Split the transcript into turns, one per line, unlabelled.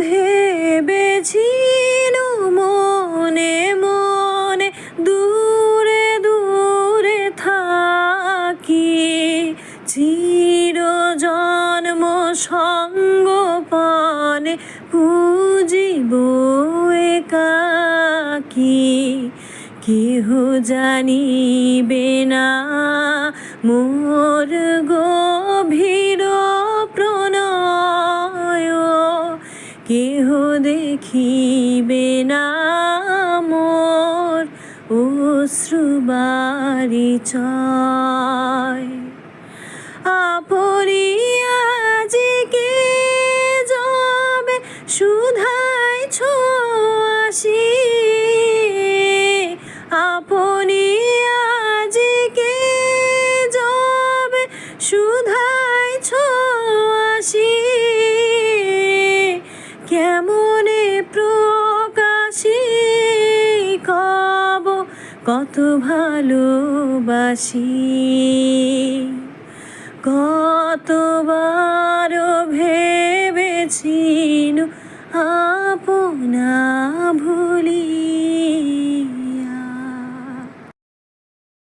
ভেবেছিল মনে মনে দূরে দূরে থাকি। চির জন্ম সঙ্গপানে পুজিব একাকি। কেহ জানিবে না মোর কেহ দেখিবে না মোর অশ্রুবারি চয়। আপরিয়াজিকে যাবে সুধাই ছো আপনি কত ভালোবাসি কতবার ভেবেছিল